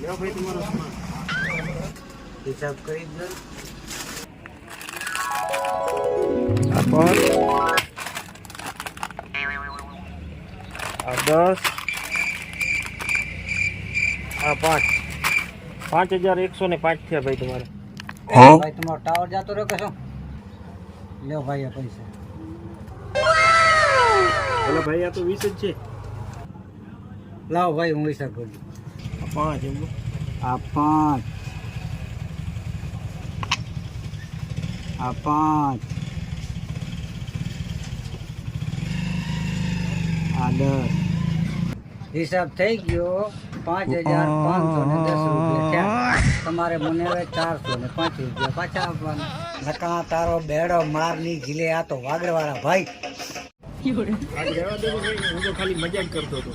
લ્યો ભાઈ તમારો સામાન. હિસાબ કરી દો. આ આ દસ. આ પાંચ. પાંચ હજાર એકસો ને પાંચ થયા ભાઈ તમારે. ભાઈ તમારો ટાવર જતો રહ્યો કશો લ્યો ભાઈ આ પૈસા. બોલો ભાઈ આ તો વીસ જ છે. લાવો ભાઈ હું હિસાબ કરું પાંચ એમ. આ પાંચ. આ પાંચ. આ દસ. હિસાબ થઈ ગયો પાંચ હજાર પાંચસો ને દસ રૂપિયા થયા. તમારે મને હવે ચારસો ને પાંચ રૂપિયા પાછા આપવાના. નકા તારો બેડો મારની ગીલે આ તો વાગડવાળા ભાઈ. આ રહેવા દો ભાઈ હું તો ખાલી મજાક કરતો હતો.